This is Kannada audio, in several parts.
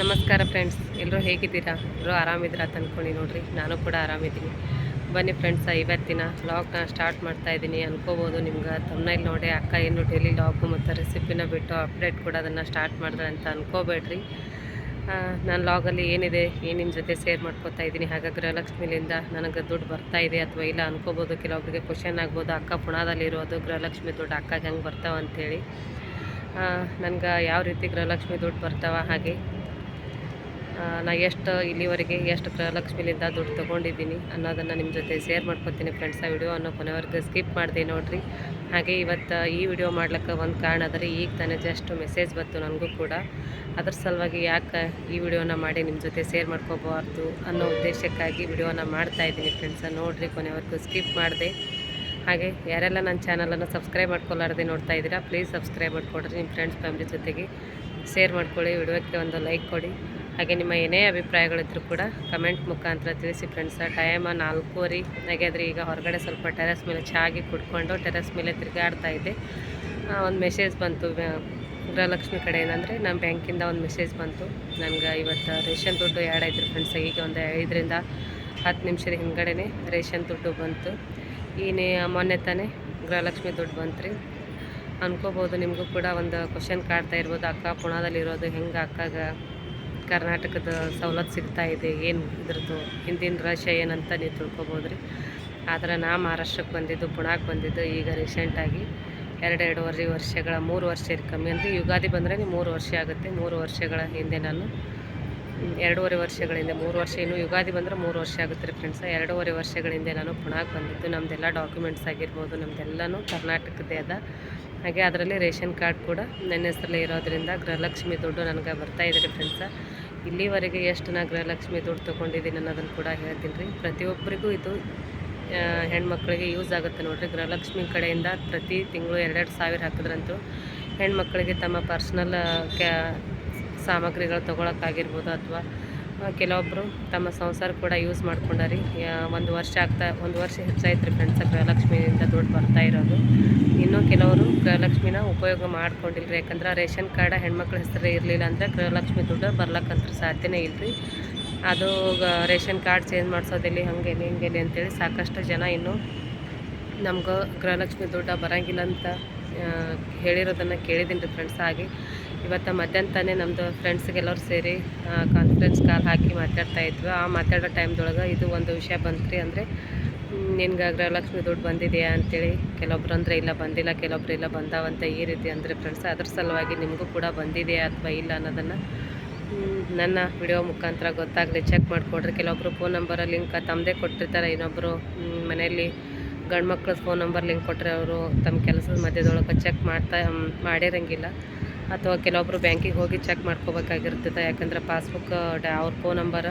ನಮಸ್ಕಾರ ಫ್ರೆಂಡ್ಸ್ ಎಲ್ಲರೂ ಹೇಗಿದ್ದೀರಾ? ಎಲ್ಲರೂ ಆರಾಮಿದ್ದೀರಾ ಅಂತ ಅಂದ್ಕೊಂಡು ನೋಡ್ರಿ. ನಾನು ಕೂಡ ಆರಾಮಿದ್ದೀನಿ. ಬನ್ನಿ ಫ್ರೆಂಡ್ಸ ಇವತ್ತಿನ ಲಾಗ್ನ ಸ್ಟಾರ್ಟ್ ಮಾಡ್ತಾ ಇದ್ದೀನಿ. ಅನ್ಕೋಬೋದು ನಿಮ್ಗೆ ತಮ್ಮನೇಲಿ ನೋಡಿ ಅಕ್ಕ ಏನು ಡೈಲಿ ಲಾಗು ಮತ್ತು ರೆಸಿಪಿನ ಬಿಟ್ಟು ಅಪ್ಡೇಟ್ ಕೂಡ ಅದನ್ನು ಸ್ಟಾರ್ಟ್ ಮಾಡಿದ್ರೆ ಅಂತ ಅನ್ಕೋಬೇಡ್ರಿ. ನಾನು ಲಾಗಲ್ಲಿ ಏನಿದೆ ಏನು ನಿಮ್ಮ ಜೊತೆ ಶೇರ್ ಮಾಡ್ಕೊತಾ ಇದ್ದೀನಿ. ಹಾಗಾಗಿ ಗೃಹಲಕ್ಷ್ಮಿಲಿಂದ ನನಗೆ ದುಡ್ಡು ಬರ್ತಾ ಇದೆ ಅಥವಾ ಇಲ್ಲ ಅನ್ಕೋಬೋದು. ಕೆಲವೊಬ್ಬರಿಗೆ ಕ್ವಶನ್ ಆಗ್ಬೋದು. ಅಕ್ಕ ಪುಣಾದಲ್ಲಿರೋದು ಗೃಹಲಕ್ಷ್ಮಿ ದುಡ್ಡು ಅಕ್ಕಗೆ ಹೆಂಗೆ ಬರ್ತಾವ ಅಂಥೇಳಿ ನನಗೆ ಯಾವ ರೀತಿ ಗೃಹಲಕ್ಷ್ಮಿ ದುಡ್ಡು ಬರ್ತಾವ ಹಾಗೆ ನಾ ಎಷ್ಟು ಇಲ್ಲಿವರೆಗೆ ಎಷ್ಟು ಗೃಹಲಕ್ಷ್ಮಿಲಿಂದ ದುಡ್ಡು ತೊಗೊಂಡಿದ್ದೀನಿ ಅನ್ನೋದನ್ನು ನಿಮ್ಮ ಜೊತೆ ಶೇರ್ ಮಾಡ್ಕೊತೀನಿ ಫ್ರೆಂಡ್ಸ್ ಆ ವಿಡಿಯೋವನ್ನು ಕೊನೆವರೆಗೆ ಸ್ಕಿಪ್ ಮಾಡಿದೆ ನೋಡಿರಿ. ಹಾಗೆ ಇವತ್ತು ಈ ವಿಡಿಯೋ ಮಾಡ್ಲಿಕ್ಕೆ ಒಂದು ಕಾರಣ ಆದರೆ ಈಗ ತಾನೇ ಜಸ್ಟ್ ಮೆಸೇಜ್ ಬಂತು ನನಗೂ ಕೂಡ. ಅದ್ರ ಸಲುವಾಗಿ ಯಾಕೆ ಈ ವಿಡಿಯೋನ ಮಾಡಿ ನಿಮ್ಮ ಜೊತೆ ಶೇರ್ ಮಾಡ್ಕೋಬಾರ್ದು ಅನ್ನೋ ಉದ್ದೇಶಕ್ಕಾಗಿ ವಿಡಿಯೋನ ಮಾಡ್ತಾ ಇದ್ದೀನಿ ಫ್ರೆಂಡ್ಸ ನೋಡಿರಿ ಕೊನೆವರೆಗೂ ಸ್ಕಿಪ್ ಮಾಡಿದೆ. ಹಾಗೆ ಯಾರೆಲ್ಲ ನನ್ನ ಚಾನಲನ್ನು ಸಬ್ಸ್ಕ್ರೈಬ್ ಮಾಡ್ಕೊಳ್ಳಾರ್ದೆ ನೋಡ್ತಾ ಇದ್ದೀರಾ ಪ್ಲೀಸ್ ಸಬ್ಸ್ಕ್ರೈಬ್ ಮಾಡಿಕೊಡ್ರಿ. ನಿಮ್ಮ ಫ್ರೆಂಡ್ಸ್ ಫ್ಯಾಮಿಲಿ ಜೊತೆಗೆ ಶೇರ್ ಮಾಡ್ಕೊಳ್ಳಿ ವಿಡಿಯೋಕ್ಕೆ ಒಂದು ಲೈಕ್ ಕೊಡಿ. ಹಾಗೆ ನಿಮ್ಮ ಏನೇ ಅಭಿಪ್ರಾಯಗಳಿದ್ರು ಕೂಡ ಕಮೆಂಟ್ ಮುಖಾಂತರ ತಿಳಿಸಿ ಫ್ರೆಂಡ್ಸ ಟೈಮ ನಾಲ್ಕೂವರೆ. ಹಾಗಾದರೆ ಈಗ ಹೊರಗಡೆ ಸ್ವಲ್ಪ ಟೆರೆಸ್ ಮೇಲೆ ಚಾಗಿ ಕುಡ್ಕೊಂಡು ಟೆರೆಸ್ ಮೇಲೆ ತಿರುಗಾಡ್ತಾ ಇದ್ದೆ. ಒಂದು ಮೆಸೇಜ್ ಬಂತು ಗೃಹಲಕ್ಷ್ಮಿ ಕಡೆಯಿಂದ ಅಂದರೆ ನಮ್ಮ ಬ್ಯಾಂಕಿಂದ ಒಂದು ಮೆಸೇಜ್ ಬಂತು. ನನಗೆ ಇವತ್ತು ರೇಷನ್ ದುಡ್ಡು ಎರಡು ಐತ್ರಿ ಫ್ರೆಂಡ್ಸ್ ಈಗ ಒಂದು ಐದರಿಂದ ಹತ್ತು ನಿಮಿಷದ ಹಿಂದ್ಗಡೆ ರೇಷನ್ ದುಡ್ಡು ಬಂತು. ಈ ಮೊನ್ನೆ ತಾನೇ ಗೃಹಲಕ್ಷ್ಮಿ ದುಡ್ಡು ಬಂತು ರೀ ಅನ್ಕೋಬೋದು ನಿಮಗೂ ಕೂಡ ಒಂದು ಕ್ವಶನ್ ಕಾಡ್ತಾ ಇರ್ಬೋದು. ಅಕ್ಕ ಪುಣದಲ್ಲಿರೋದು. ಹೆಂಗೆ ಅಕ್ಕಾಗ ಕರ್ನಾಟಕದ ಸವಲತ್ತು ಸಿಗ್ತಾ ಇದೆ, ಏನು ಇದ್ರದ್ದು? ಹಿಂದಿನ ರಹಸ್ಯ ಏನಂತ ನೀವು ತಿಳ್ಕೊಬೋದು ರೀ. ಆದರೆ ನಾ ಮಹಾರಾಷ್ಟ್ರಕ್ಕೆ ಬಂದಿದ್ದು ಪುಣಾಕ್ಕೆ ಬಂದಿದ್ದು, ಈಗ ರೀಸೆಂಟಾಗಿ ಎರಡು ಎರಡೂವರೆ ವರ್ಷಗಳ ಮೂರು ವರ್ಷ ಇರ್ ಕಮ್ಮಿ. ಅಂದರೆ ಯುಗಾದಿ ಬಂದರೆ ಮೂರು ವರ್ಷ ಆಗುತ್ತೆ. ಮೂರು ವರ್ಷಗಳ ಹಿಂದೆ ನಾನು ಎರಡೂವರೆ ವರ್ಷಗಳ ಹಿಂದೆ, ಮೂರು ವರ್ಷ. ಇನ್ನು ಯುಗಾದಿ ಬಂದರೆ ಮೂರು ವರ್ಷ ಆಗುತ್ತೆ ರೀ ಫ್ರೆಂಡ್ಸ ಎರಡೂವರೆ ವರ್ಷಗಳ ಹಿಂದೆ ನಾನು ಪುಣಾಕ್ಕೆ ಬಂದಿದ್ದು. ನಮ್ಮದೆಲ್ಲ ಡಾಕ್ಯುಮೆಂಟ್ಸ್ ಆಗಿರ್ಬೋದು ನಮ್ಮದೆಲ್ಲನೂ ಕರ್ನಾಟಕದೇ ಅದ. ಹಾಗೆ ಅದರಲ್ಲಿ ರೇಷನ್ ಕಾರ್ಡ್ ಕೂಡ ನನ್ನ ಹೆಸರಲ್ಲೇ ಇರೋದ್ರಿಂದ ಗೃಹಲಕ್ಷ್ಮಿ ದುಡ್ಡು ನನಗೆ ಬರ್ತಾ ಇದೆ ರೀ ಫ್ರೆಂಡ್ಸ ಇಲ್ಲಿವರೆಗೆ ಎಷ್ಟು ನಾ ಗೃಹಲಕ್ಷ್ಮಿ ದುಡ್ಡು ತೊಗೊಂಡಿದ್ದೀನಿ ಅನ್ನೋದನ್ನು ಕೂಡ ಹೇಳ್ತೀನಿ ರೀ. ಪ್ರತಿಯೊಬ್ಬರಿಗೂ ಇದು ಹೆಣ್ಮಕ್ಳಿಗೆ ಯೂಸ್ ಆಗುತ್ತೆ ನೋಡಿರಿ. ಗೃಹಲಕ್ಷ್ಮಿ ಕಡೆಯಿಂದ ಪ್ರತಿ ತಿಂಗಳು ಎರಡೆರಡು ಸಾವಿರ ಹಾಕಿದ್ರಂತೂ ಹೆಣ್ಮಕ್ಳಿಗೆ ತಮ್ಮ ಪರ್ಸ್ನಲ್ ಕ್ಯಾ, ಸಾಮಗ್ರಿಗಳು ತೊಗೊಳಕ್ಕಾಗಿರ್ಬೋದು ಅಥವಾ ಕೆಲವೊಬ್ಬರು ತಮ್ಮ ಸಂಸಾರ ಕೂಡ ಯೂಸ್ ಮಾಡ್ಕೊಂಡಾರಿ. ಒಂದು ವರ್ಷ ಆಗ್ತಾ, ಒಂದು ವರ್ಷ ಹೆಚ್ಚಾಯ್ತು ರೀ ಫ್ರೆಂಡ್ಸ ಗೃಹಲಕ್ಷ್ಮಿಯಿಂದ ದುಡ್ಡು ಬರ್ತಾ ಇರೋದು. ಇನ್ನೂ ಕೆಲವರು ಗೃಹಲಕ್ಷ್ಮಿನ ಉಪಯೋಗ ಮಾಡ್ಕೊಂಡಿಲ್ಲ ಯಾಕಂದ್ರೆ ರೇಷನ್ ಕಾರ್ಡ ಹೆಣ್ಮಕ್ಳ ಹೆಸರು ಇರಲಿಲ್ಲ ಅಂದರೆ ಗೃಹಲಕ್ಷ್ಮಿ ದುಡ್ಡು ಬರ್ಲಕ್ಕಂತ ಸಾಧ್ಯನೇ ಇಲ್ಲ ರೀ ಅದು ರೇಷನ್ ಕಾರ್ಡ್ ಚೇಂಜ್ ಮಾಡಿಸೋದಿಲ್ಲ ಹಂಗೆ ಹಿಂಗೆ ಅಂತೇಳಿ ಸಾಕಷ್ಟು ಜನ ಇನ್ನೂ ನಮ್ಗೆ ಗೃಹಲಕ್ಷ್ಮಿ ದುಡ್ಡು ಬರೋಂಗಿಲ್ಲ ಅಂತ ಹೇಳಿರೋದನ್ನು ಕೇಳಿದ್ದೀನಿ ರೀ ಫ್ರೆಂಡ್ಸ್ ಹಾಗೆ ಇವತ್ತು ಮಧ್ಯಾಹ್ನ ತಾನೇ ನಮ್ಮದು ಫ್ರೆಂಡ್ಸ್ಗೆಲ್ಲರೂ ಸೇರಿ ಕಾನ್ಫರೆನ್ಸ್ ಕಾಲ್ ಹಾಕಿ ಮಾತಾಡ್ತಾ ಇದ್ವಿ. ಆ ಮಾತಾಡೋ ಟೈಮ್ದೊಳಗೆ ಇದು ಒಂದು ವಿಷಯ ಬಂತು ರೀ ಅಂದರೆ ನಿನ್ಗೆ ಗೃಹಲಕ್ಷ್ಮಿ ದುಡ್ಡು ಬಂದಿದೆಯಾ ಅಂತೇಳಿ. ಕೆಲವೊಬ್ರು ಅಂದರೆ ಇಲ್ಲ, ಬಂದಿಲ್ಲ, ಕೆಲವೊಬ್ರು ಇಲ್ಲ, ಬಂದಾವಂತ ಈ ರೀತಿ ಅಂದರೆ ಫ್ರೆಂಡ್ಸ್ ಅದ್ರ ಸಲುವಾಗಿ ನಿಮಗೂ ಕೂಡ ಬಂದಿದೆಯಾ ಅಥವಾ ಇಲ್ಲ ಅನ್ನೋದನ್ನು ನನ್ನ ವಿಡಿಯೋ ಮುಖಾಂತರ ಗೊತ್ತಾಗಲಿ. ಚೆಕ್ ಮಾಡಿಕೊಡ್ರಿ. ಕೆಲವೊಬ್ಬರು ಫೋನ್ ನಂಬರ್ ಲಿಂಕ್ ತಮ್ಮದೇ ಕೊಟ್ಟಿರ್ತಾರೆ. ಇನ್ನೊಬ್ಬರು ಮನೆಯಲ್ಲಿ ಗಂಡು ಮಕ್ಳ ಫೋನ್ ನಂಬರ್ ಲಿಂಕ್ ಕೊಟ್ಟರೆ ಅವರು ತಮ್ಮ ಕೆಲಸದ ಮಧ್ಯದೊಳಗೆ ಚೆಕ್ ಮಾಡ್ತಾ ಮಾಡಿರಂಗಿಲ್ಲ. ಅಥವಾ ಕೆಲವೊಬ್ಬರು ಬ್ಯಾಂಕಿಗೆ ಹೋಗಿ ಚೆಕ್ ಮಾಡ್ಕೋಬೇಕಾಗಿರ್ತದೆ. ಯಾಕಂದ್ರೆ ಪಾಸ್ಬುಕ್ ಅವ್ರ ಫೋನ್ ನಂಬರ್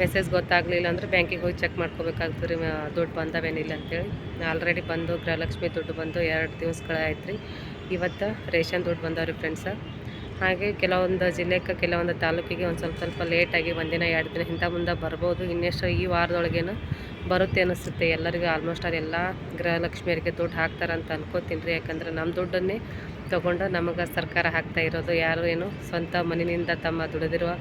ಮೆಸೇಜ್ ಗೊತ್ತಾಗಲಿಲ್ಲ ಅಂದರೆ ಬ್ಯಾಂಕಿಗೆ ಹೋಗಿ ಚೆಕ್ ಮಾಡ್ಕೋಬೇಕಾಗ್ತದೆ ರೀ ದುಡ್ಡು ಬಂದವೇನಿಲ್ಲ ಅಂತೇಳಿ. ಆಲ್ರೆಡಿ ಬಂದು ಗೃಹಲಕ್ಷ್ಮಿ ದುಡ್ಡು ಬಂದು ಎರಡು ದಿವಸಗಳಾಯ್ತು ರೀ ಇವತ್ತು ರೇಷನ್ ದುಡ್ಡು ಬಂದವ್ರಿ ಫ್ರೆಂಡ್ಸ ಹಾಗೆ ಕೆಲವೊಂದು ಜಿಲ್ಲೆಗೆ ಕೆಲವೊಂದು ತಾಲೂಕಿಗೆ ಒಂದು ಸ್ವಲ್ಪ ಸ್ವಲ್ಪ ಲೇಟಾಗಿ ಒಂದಿನ ಎರಡು ದಿನ ಹಿಂದೆ ಮುಂದೆ ಬರ್ಬೋದು. ಇನ್ನೆಷ್ಟು ಈ ವಾರದೊಳಗೇನು ಬರುತ್ತೆ ಅನಿಸುತ್ತೆ. ಎಲ್ಲರಿಗೂ ಆಲ್ಮೋಸ್ಟ್ ಅದೆಲ್ಲ ಗೃಹಲಕ್ಷ್ಮಿಯರಿಗೆ ದುಡ್ಡು ಹಾಕ್ತಾರೆ ಅಂತ ಅನ್ಕೋತೀನಿ ರೀ. ಯಾಕಂದ್ರೆ ನಮ್ಮ ದುಡ್ಡನ್ನೇ ತೊಗೊಂಡು ನಮಗೆ ಸರ್ಕಾರ ಹಾಕ್ತಾ ಇರೋದು. ಯಾರು ಏನು ಸ್ವಂತ ಮನೆಯಿಂದ ತಮ್ಮ ದುಡಿದಿರುವ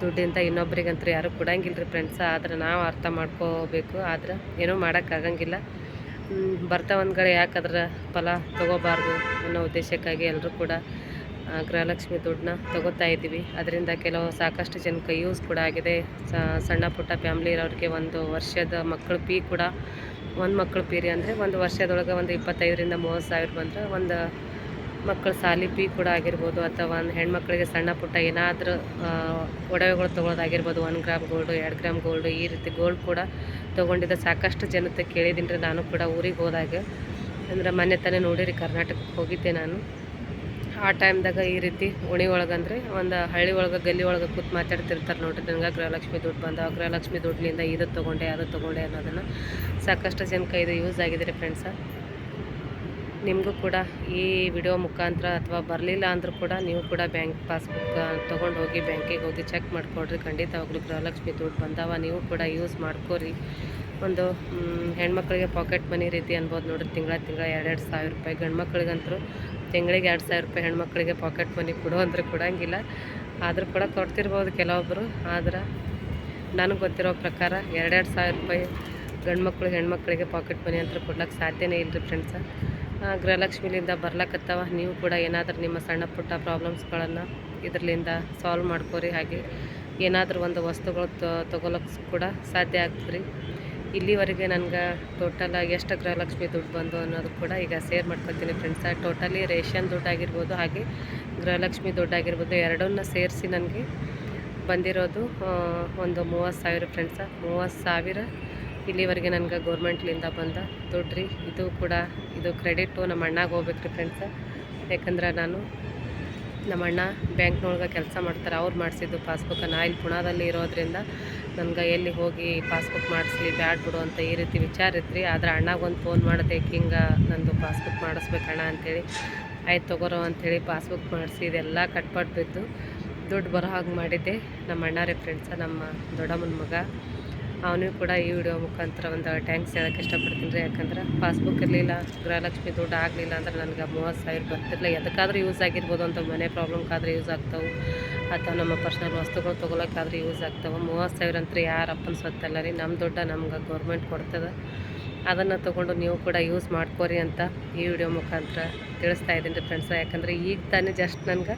ದುಡ್ಡಿಂದ ಇನ್ನೊಬ್ರಿಗಂತೂ ಯಾರು ಕೊಡಂಗಿಲ್ಲ ರೀ ಫ್ರೆಂಡ್ಸ ಆದ್ರೆ ನಾವು ಅರ್ಥ ಮಾಡ್ಕೋಬೇಕು. ಆದ್ರೆ ಏನೂ ಮಾಡೋಕ್ಕಾಗಂಗಿಲ್ಲ ಬರ್ತಾ ಬರ್ತಾವಂದ್ಗಳು ಯಾಕೆ ಅದರ ಫಲ ತೊಗೋಬಾರ್ದು ಅನ್ನೋ ಉದ್ದೇಶಕ್ಕಾಗಿ ಎಲ್ಲರೂ ಕೂಡ ಗೃಹಲಕ್ಷ್ಮಿ ದುಡ್ಡನ್ನ ತಗೋತಾ ಇದ್ದೀವಿ. ಅದರಿಂದ ಕೆಲವು ಸಾಕಷ್ಟು ಜನಕ್ಕೆ ಯೂಸ್ ಕೂಡ ಆಗಿದೆ. ಸಣ್ಣ ಪುಟ್ಟ ಫ್ಯಾಮ್ಲಿ ಇರೋರಿಗೆ ಒಂದು ವರ್ಷದ ಮಕ್ಕಳ ಪಿ ಕೂಡ, ಒಂದು ಮಕ್ಕಳ ಪೀರಿ ಅಂದರೆ ಒಂದು ವರ್ಷದೊಳಗೆ ಒಂದು ಇಪ್ಪತ್ತೈದರಿಂದ ಮೂವತ್ತು ಸಾವಿರ ಬಂದರೆ ಒಂದು ಮಕ್ಕಳ ಸಾಲಿ ಪಿ ಕೂಡ ಆಗಿರ್ಬೋದು, ಅಥವಾ ಒಂದು ಹೆಣ್ಮಕ್ಳಿಗೆ ಸಣ್ಣ ಪುಟ್ಟ ಏನಾದರೂ ಒಡವೆಗಳು ತೊಗೊಳೋದಾಗಿರ್ಬೋದು ಒನ್ ಗ್ರಾಮ್ ಗೋಲ್ಡು ಎರಡು ಗ್ರಾಮ್ ಗೋಲ್ಡು ಈ ರೀತಿ ಗೋಲ್ಡ್ ಕೂಡ ತೊಗೊಂಡಿದ್ದ ಸಾಕಷ್ಟು ಜನತೆ ಕೇಳಿದ್ದೀನಿ ನಾನು ಕೂಡ ಊರಿಗೆ ಹೋದಾಗ. ಅಂದ್ರೆ ಮೊನ್ನೆ ತಾನೇ ನೋಡಿರಿ, ಕರ್ನಾಟಕಕ್ಕೆ ಹೋಗಿದ್ದೆ ನಾನು. ಆ ಟೈಮ್ದಾಗ ಈ ರೀತಿ ಉಣಿ ಒಳಗಂದ್ರೆ ಒಂದು ಹಳ್ಳಿ ಒಳಗೆ, ಗಲ್ಲಿ ಒಳಗೆ ಕೂತ್ ಮಾತಾಡ್ತಿರ್ತಾರೆ ನೋಡ್ರಿ. ನನಗೆ ಗೃಹಲಕ್ಷ್ಮಿ ದುಡ್ಡು ಬಂದ ಗೃಹಲಕ್ಷ್ಮಿ ದುಡ್ಡಿನಿಂದ ಇದು ತೊಗೊಂಡೆ, ಅದು ತೊಗೊಂಡೆ ಅನ್ನೋದನ್ನು ಸಾಕಷ್ಟು ಜನಕ್ಕೆ ಇದು ಯೂಸ್ ಆಗಿದೆ ರೀ ಫ್ರೆಂಡ್ಸ ನಿಮಗೂ ಕೂಡ ಈ ವಿಡಿಯೋ ಮುಖಾಂತರ ಅಥವಾ ಬರಲಿಲ್ಲ ಅಂದರೂ ಕೂಡ ನೀವು ಕೂಡ ಬ್ಯಾಂಕ್ ಪಾಸ್ಬುಕ್ ತೊಗೊಂಡು ಹೋಗಿ ಬ್ಯಾಂಕಿಗೆ ಹೋಗಿ ಚೆಕ್ ಮಾಡಿಕೊಡ್ರಿ. ಖಂಡಿತವಾಗ್ಲೂ ಗೃಹಲಕ್ಷ್ಮಿ ದುಡ್ಡು ಬಂದಾವ, ನೀವು ಕೂಡ ಯೂಸ್ ಮಾಡ್ಕೋರಿ. ಒಂದು ಹೆಣ್ಮಕ್ಳಿಗೆ ಪಾಕೆಟ್ ಮನಿ ರೀತಿ ಅನ್ಬೋದು ನೋಡ್ರಿ. ತಿಂಗಳ ತಿಂಗಳ ಎರಡೆರಡು ಸಾವಿರ ರೂಪಾಯಿ ಗಂಡು ಮಕ್ಳಿಗಂತೂ ತಿಂಗಳಿಗೆ ಎರಡು ಸಾವಿರ ರೂಪಾಯಿ ಹೆಣ್ಮಕ್ಳಿಗೆ ಪಾಕೆಟ್ ಮನಿ ಕೊಡು ಅಂದರೆ ಕೊಡೋಂಗಿಲ್ಲ. ಆದರೂ ಕೂಡ ಕೊಡ್ತಿರ್ಬೋದು ಕೆಲವೊಬ್ಬರು ಆದ್ರೆ ನನಗೆ ಗೊತ್ತಿರೋ ಪ್ರಕಾರ ಎರಡೆರಡು ಸಾವಿರ ರೂಪಾಯಿ ಗಂಡು ಮಕ್ಕಳು ಹೆಣ್ಮಕ್ಳಿಗೆ ಪಾಕೆಟ್ ಮನಿ ಅಂತ ಕೊಡ್ಲಿಕ್ಕೆ ಸಾಧ್ಯನೇ ಇಲ್ಲ ರೀ ಫ್ರೆಂಡ್ಸ ಗೃಹಲಕ್ಷ್ಮಿಲಿಂದ ಬರ್ಲಕ್ಕತ್ತವ ನೀವು ಕೂಡ ಏನಾದರೂ ನಿಮ್ಮ ಸಣ್ಣ ಪುಟ್ಟ ಪ್ರಾಬ್ಲಮ್ಸ್ಗಳನ್ನು ಇದರಲ್ಲಿಂದ ಸಾಲ್ವ್ ಮಾಡ್ಕೋರಿ. ಹಾಗೆ ಏನಾದರೂ ಒಂದು ವಸ್ತುಗಳು ತೊಗೊಳಕ್ಕೆ ಕೂಡ ಸಾಧ್ಯ ಆಗ್ತದೆ ಇಲ್ಲಿವರೆಗೆ ನನಗೆ ಟೋಟಲಾಗಿ ಎಷ್ಟು ಗೃಹಲಕ್ಷ್ಮಿ ದುಡ್ಡು ಬಂದು ಅನ್ನೋದು ಕೂಡ ಈಗ ಸೇರ್ ಮಾಡ್ಕೊತೀನಿ ಫ್ರೆಂಡ್ಸ ಟೋಟಲಿ ರೇಷನ್ ದುಡ್ಡು ಆಗಿರ್ಬೋದು, ಹಾಗೆ ಗೃಹಲಕ್ಷ್ಮಿ ದುಡ್ಡು ಆಗಿರ್ಬೋದು, ಎರಡನ್ನ ಸೇರಿಸಿ ನನಗೆ ಬಂದಿರೋದು ಒಂದು ಮೂವತ್ತು ಸಾವಿರ ಫ್ರೆಂಡ್ಸ ಮೂವತ್ತು ಸಾವಿರ ಇಲ್ಲಿವರೆಗೆ ನನಗೆ ಗೌರ್ಮೆಂಟ್ಲಿಂದ ಬಂದ ದುಡ್ಡು ರೀ. ಇದು ಕೂಡ, ಇದು ಕ್ರೆಡಿಟು ನಮ್ಮ ಅಣ್ಣಗೆ ಹೋಗ್ಬೇಕು ರೀ ಫ್ರೆಂಡ್ಸ ಯಾಕಂದ್ರೆ ನಾನು ನಮ್ಮ ಅಣ್ಣ ಬ್ಯಾಂಕ್ನೊಳಗೆ ಕೆಲಸ ಮಾಡ್ತಾರೆ, ಅವ್ರು ಮಾಡಿಸಿದ್ದು ಪಾಸ್ಬುಕ್ಕನ್ನು ಇಲ್ಲಿ ಪುಣಾದಲ್ಲಿ ಇರೋದ್ರಿಂದ ನನಗೆ ಎಲ್ಲಿ ಹೋಗಿ ಪಾಸ್ಬುಕ್ ಮಾಡಿಸ್ಲಿ, ಬ್ಯಾಡ್ ಬಿಡು ಅಂತ ಈ ರೀತಿ ವಿಚಾರ ಇತ್ತು ಆದ್ರೆ ಅಣ್ಣಗೆ ಒಂದು ಫೋನ್ ಮಾಡಿದೆ ಹಿಂಗೆ ನಂದು ಪಾಸ್ಬುಕ್ ಮಾಡಿಸ್ಬೇಕಣ್ಣ ಅಂಥೇಳಿ ಆಯ್ತು ತಗೋರೋ ಅಂಥೇಳಿ ಪಾಸ್ಬುಕ್ ಮಾಡಿಸಿ ಇದೆಲ್ಲ ಕಟ್ಪಾಟ್ ಬಿದ್ದು ದುಡ್ಡು ಬರೋ ಹಾಗೆ ಮಾಡಿದ್ದೆ. ನಮ್ಮ ಅಣ್ಣಾರೇ ಫ್ರೆಂಡ್ಸ ನಮ್ಮ ದೊಡ್ಡಮ್ಮನ ಮಗ. ಅವನಿಗೂ ಕೂಡ ಈ ವಿಡಿಯೋ ಮುಖಾಂತರ ಒಂದು ಟ್ಯಾಂಕ್ಸ್ ಹೇಳೋಕ್ಕೆ ಇಷ್ಟಪಡ್ತೀನಿ ರೀ. ಯಾಕಂದ್ರೆ ಪಾಸ್ಬುಕ್ ಇರಲಿಲ್ಲ, ಗೃಹಲಕ್ಷ್ಮಿ ದುಡ್ಡು ಆಗಲಿಲ್ಲ ಅಂದ್ರೆ ನನಗೆ ಮೂವತ್ತು ಸಾವಿರ ಬರ್ತಿರಲಿಲ್ಲ. ಎದಕ್ಕಾದ್ರೂ ಯೂಸ್ ಆಗಿರ್ಬೋದು ಅಂತ ಮನೆ ಪ್ರಾಬ್ಲಮ್ಗಾದ್ರೆ ಯೂಸ್ ಆಗ್ತಾವೆ. ಅಥವಾ ನಮ್ಮ ಪರ್ಸ್ನಲ್ ವಸ್ತುಗಳು ತೊಗೊಳಕ್ಕಾದ್ರೆ ಯೂಸ್ ಆಗ್ತಾವೆ. ಮೂವತ್ತು ಸಾವಿರ ಅಂತ ಯಾರಪ್ಪನ ಸ್ವತ್ತಲ್ಲ ರೀ. ನಮ್ಮ ದುಡ್ಡ ನಮ್ಗೆ ಗೌರ್ಮೆಂಟ್ ಕೊಡ್ತದೆ. ಅದನ್ನು ತೊಗೊಂಡು ನೀವು ಕೂಡ ಯೂಸ್ ಮಾಡ್ಕೋರಿ ಅಂತ ಈ ವಿಡಿಯೋ ಮುಖಾಂತರ ತಿಳಿಸ್ತಾ ಇದ್ದೀನಿ ರೀ ಫ್ರೆಂಡ್ಸ್ ಯಾಕಂದರೆ ಈಗ ತಾನೇ ಜಸ್ಟ್ ನನಗೆ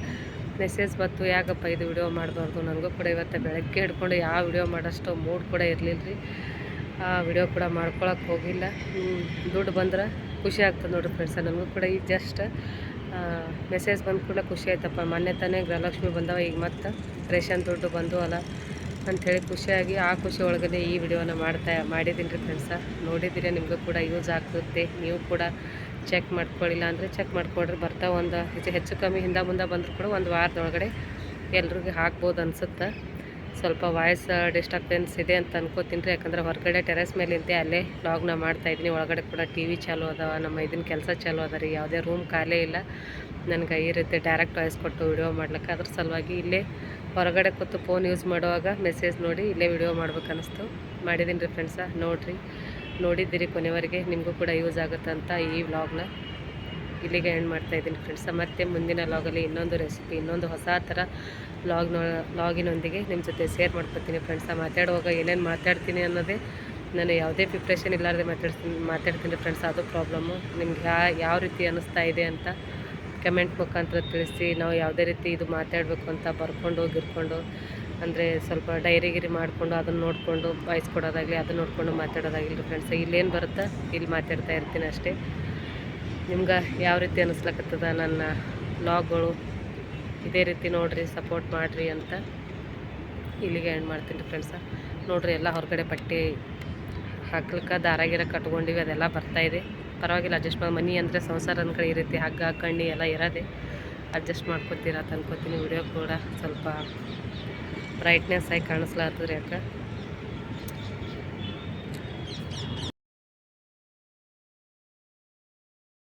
ಮೆಸೇಜ್ ಬಂತು, ಯಾಕಪ್ಪ ಇದು ವಿಡಿಯೋ ಮಾಡಬಾರ್ದು ನನಗೂ ಕೂಡ ಇವತ್ತು ಬೆಳಗ್ಗೆ ಹಿಡ್ಕೊಂಡು ಯಾವ ವಿಡಿಯೋ ಮಾಡೋಷ್ಟು ಮೂಡ್ ಕೂಡ ಇರಲಿಲ್ಲ ರೀ ಆ ವಿಡಿಯೋ ಕೂಡ ಮಾಡ್ಕೊಳಕ್ಕೆ ಹೋಗಿಲ್ಲ. ದುಡ್ಡು ಬಂದ್ರೆ ಖುಷಿ ಆಗ್ತದೆ ನೋಡಿರಿ ಫ್ರೆಂಡ್ಸ ನನಗೂ ಕೂಡ ಈಗ ಜಸ್ಟ್ ಮೆಸೇಜ್ ಬಂದ ಕೂಡ ಖುಷಿ ಆಯ್ತಪ್ಪ. ಮೊನ್ನೆ ತಾನೇ ಗೃಹಲಕ್ಷ್ಮಿ ಬಂದವ, ಈಗ ಮತ್ತೆ ರೇಷನ್ ದುಡ್ಡು ಬಂದು ಅಲ್ಲ ಅಂಥೇಳಿ ಖುಷಿಯಾಗಿ ಆ ಖುಷಿ ಒಳಗಡೆ ಈ ವಿಡಿಯೋನ ಮಾಡ್ತಾ ಮಾಡಿದ್ದೀನಿ ರೀ ಫ್ರೆಂಡ್ಸ ನೋಡಿದ್ದೀರಿ ನಿಮಗೂ ಕೂಡ ಯೂಸ್ ಆಗ್ತದೆ. ನೀವು ಕೂಡ ಚೆಕ್ ಮಾಡ್ಕೊಳ್ಳಿಲ್ಲ ಅಂದರೆ ಚೆಕ್ ಮಾಡ್ಕೊಳ್ರಿ ಬರ್ತಾ ಒಂದು ಹೆಚ್ಚು ಹೆಚ್ಚು ಕಮ್ಮಿ ಹಿಂದೆ ಮುಂದೆ ಬಂದರೂ ಕೂಡ ಒಂದು ವಾರದೊಳಗಡೆ ಎಲ್ರಿಗೂ ಹಾಕ್ಬೋದು ಅನ್ಸುತ್ತೆ. ಸ್ವಲ್ಪ ವಾಯ್ಸ್ ಡಿಸ್ಟರ್ಬೆನ್ಸ್ ಇದೆ ಅಂತ ಅನ್ಕೋತೀನಿ ರೀ, ಯಾಕಂದ್ರೆ ಹೊರಗಡೆ ಟೆರೆಸ್ ಮೇಲೆ ನಿಂತೆ ಅಲ್ಲೇ ಲಾಗ್ನ ಮಾಡ್ತಾ ಇದ್ದೀನಿ. ಒಳಗಡೆ ಕೂಡ ಟಿ ವಿ ಚಾಲೂ ಅದಾವ ನಮ್ಮ ಇದನ್ನ ಕೆಲಸ ಚಾಲೂ ಅದ ರೀ, ಯಾವುದೇ ರೂಮ್ ಖಾಲಿ ಇಲ್ಲ. ನನಗೆ ಈ ರೀತಿ ಡೈರೆಕ್ಟ್ ವಾಯ್ಸ್ ಕೊಟ್ಟು ವಿಡಿಯೋ ಮಾಡ್ಲಿಕ್ಕೆ, ಅದ್ರ ಸಲುವಾಗಿ ಇಲ್ಲೇ ಹೊರಗಡೆ ಕೂತು ಫೋನ್ ಯೂಸ್ ಮಾಡುವಾಗ ಮೆಸೇಜ್ ನೋಡಿ ಇಲ್ಲೇ ವಿಡಿಯೋ ಮಾಡ್ಬೇಕು ಅನ್ನಿಸ್ತು ಮಾಡಿದ್ದೀನಿ ರೀ ಫ್ರೆಂಡ್ಸ ನೋಡಿರಿ. ನೋಡಿದ್ದೀರಿ ಕೊನೆವರೆಗೆ, ನಿಮಗೂ ಕೂಡ ಯೂಸ್ ಆಗುತ್ತೆ ಅಂತ ಈ ವ್ಲಾಗ್ನ. ಇಲ್ಲಿಗೆ ಎಂಡ್ ಮಾಡ್ತಾ ಇದ್ದೀನಿ ಫ್ರೆಂಡ್ಸ ಮತ್ತೆ ಮುಂದಿನ ವ್ಲಾಗಲ್ಲಿ ಇನ್ನೊಂದು ರೆಸಿಪಿ ಇನ್ನೊಂದು ಹೊಸ ಥರ ಲಾಗ್ನ ಲಾಗಿನೊಂದಿಗೆ ನಿಮ್ಮ ಜೊತೆ ಶೇರ್ ಮಾಡ್ಕೊತೀನಿ ಫ್ರೆಂಡ್ಸ ಮಾತಾಡುವಾಗ ಏನೇನು ಮಾತಾಡ್ತೀನಿ ಅನ್ನೋದೇ ನಾನು ಯಾವುದೇ ಪ್ರಿಪ್ರೇಷನ್ ಇಲ್ಲಾರದೆ ಮಾತಾಡ್ತೀನಿ ಮಾತಾಡ್ತೀನಿ ಫ್ರೆಂಡ್ಸ್ ಅದು ಪ್ರಾಬ್ಲಮ್ಮು ನಿಮ್ಗೆ ಯಾ, ಯಾವ ರೀತಿ ಅನ್ನಿಸ್ತಾ ಇದೆ ಅಂತ ಕಮೆಂಟ್ ಮುಖಾಂತರ ತಿಳಿಸಿ. ನಾವು ಯಾವುದೇ ರೀತಿ ಇದು ಮಾತಾಡಬೇಕು ಅಂತ ಬರ್ಕೊಂಡು ಗಿರ್ಕೊಂಡು ಅಂದರೆ ಸ್ವಲ್ಪ ಡೈರಿ ಗಿರಿ ಮಾಡಿಕೊಂಡು ಅದನ್ನು ನೋಡಿಕೊಂಡು ವಾಯ್ಸ್ ಕೊಡೋದಾಗಲಿ, ಅದನ್ನ ನೋಡಿಕೊಂಡು ಮಾತಾಡೋದಾಗಲಿ ಫ್ರೆಂಡ್ಸ್ ಇಲ್ಲೇನು ಬರುತ್ತೆ? ಇಲ್ಲಿ ಮಾತಾಡ್ತಾ ಇರ್ತೀನಿ ಅಷ್ಟೇ. ನಿಮ್ಗೆ ಯಾವ ರೀತಿ ಅನ್ನಿಸ್ಲಕತ್ತದ ನನ್ನ ಲಾಗ್ಗಳು ಇದೇ ರೀತಿ ನೋಡಿರಿ ಸಪೋರ್ಟ್ ಮಾಡಿರಿ ಅಂತ. ಇಲ್ಲಿಗೆ ಎಂಡ್ ಮಾಡ್ತೀನಿ ಫ್ರೆಂಡ್ಸ ನೋಡಿರಿ, ಎಲ್ಲ ಹೊರಗಡೆ ಪಟ್ಟಿ ಹಾಕ್ಲಿಕ್ಕೆ, ದಾರ ಗಿರ ಕಟ್ಕೊಂಡಿವಿ, ಅದೆಲ್ಲ ಬರ್ತಾಯಿದೆ ಪರವಾಗಿಲ್ಲ ಅಡ್ಜಸ್ಟ್ ಮಾಡಿ. ಮನಿ ಅಂದರೆ ಸಂಸಾರ ಅಂದ್ಕಡೆ ಈ ರೀತಿ ಹಗ್ಗ, ಕಣ್ಣಿ ಎಲ್ಲ ಇರೋದೆ. ಅಡ್ಜಸ್ಟ್ ಮಾಡ್ಕೊತೀರ ಅಂತ ಅನ್ಕೋತೀನಿ. ವಿಡಿಯೋ ಕೂಡ ಸ್ವಲ್ಪ ಬ್ರೈಟ್ನೆಸ್ ಆಗಿ ಕಾಣಿಸ್ಲಾತದ್ರಿ ಯಾಕೆ